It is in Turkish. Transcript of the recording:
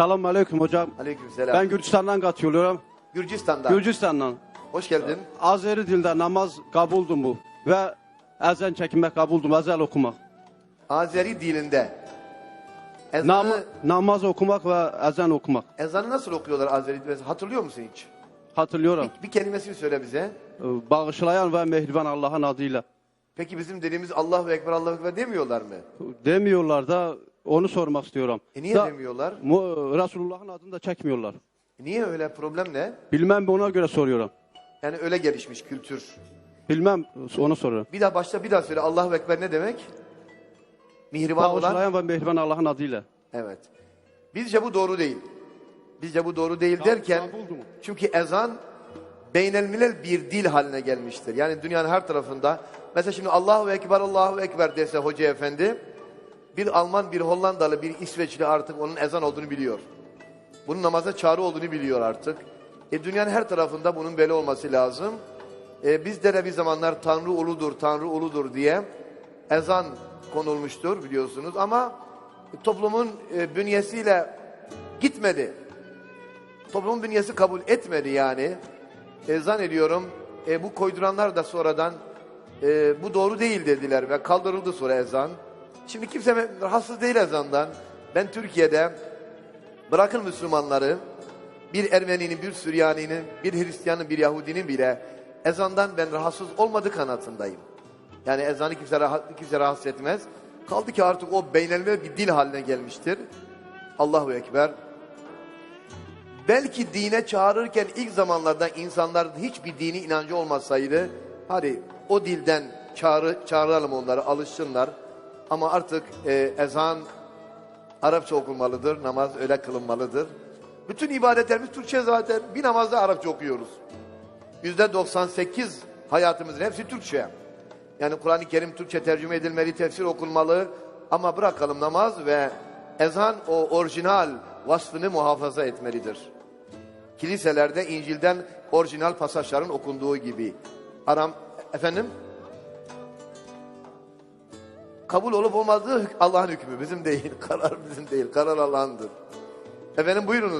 Selamun aleyküm hocam. Aleykümselam. Ben Gürcistan'dan katılıyorum. Gürcistan'dan. Gürcistan'dan. Hoş geldin. Azeri dildə namaz qabuldum bu və əzən çəkinmək qabuldum, əzəl okumaq. Azeri dilinde. Ezanı, Nam namaz okumaq və əzən okumaq. ezanı nasıl okuyorlar Azeri dilinde? Hatırlıyor musun hiç? Hatırlıyorum. Bir kelimesini söyle bize. Bağışlayan və mehriban Allahın adı ilə. Peki bizim dediğimiz Allahu Ekber, Allahu Ekber demiyorlar mı? Demiyorlar da onu sormaq istiyorum. E niye Da- demiyorlar? Mu- Resulullah'ın adını da çəkmiyorlar. E niye öyle? Problem ne? Bilmem ona göre soruyorum. Yani öyle gelişmiş kültür. Bilmem onu soruyorum. Bir daha başta bir daha söyle. Allahu Ekber ne demek? Mihriban olan. Və mehriban Allahın adı ilə. Evet. Bizce bu doğru değil. Bizce bu doğru değil derken kabuldu mu? çünkü ezan beynelmilel bir dil haline gelmiştir. Yani dünyanın her tarafında mesela şimdi Allahu Ekber Allahu Ekber dese hoca efendi bir Alman bir Hollandalı bir İsveçli artık onun ezan olduğunu biliyor. Bunun namaza çağrı olduğunu biliyor artık. E, dünyanın her tarafında bunun böyle olması lazım. E, bizde de bir zamanlar Tanrı uludur, Tanrı uludur diye ezan konulmuştur biliyorsunuz. Ama toplumun e, bünyesiyle gitmedi. Toplumun bünyesi kabul etmedi yani. E, zannediyorum e, bu koyduranlar da sonradan e, bu doğru değil dediler ve kaldırıldı sonra ezan. Şimdi kimse rahatsız değil ezandan. Ben Türkiye'de bırakın Müslümanları bir Ermeninin, bir Süryaninin, bir Hristiyanın, bir Yahudinin bile ezandan ben rahatsız olmadığı kanatındayım. Yani ezanı kimse, rahat, kimse rahatsız etmez. Kaldı ki artık o beynelme bir dil haline gelmiştir. Allahu Ekber. Belki dine çağırırken ilk zamanlarda insanlar hiçbir dini inancı olmasaydı, hadi o dilden çağrı, çağıralım onları, alışsınlar. Ama artık e, ezan Arapça okunmalıdır, namaz öyle kılınmalıdır. Bütün ibadetlerimiz Türkçe zaten. Bir namazda Arapça okuyoruz. Yüzde 98 hayatımızın hepsi Türkçe. Yani Kur'an-ı Kerim Türkçe tercüme edilmeli, tefsir okunmalı. Ama bırakalım namaz ve ezan o orijinal vasfını muhafaza etmelidir. Kiliselerde İncil'den orijinal pasajların okunduğu gibi. Aram, efendim? Kabul olup olmadığı Allah'ın hükmü bizim değil. Karar bizim değil. Karar Allah'ındır. Efendim buyurunuz.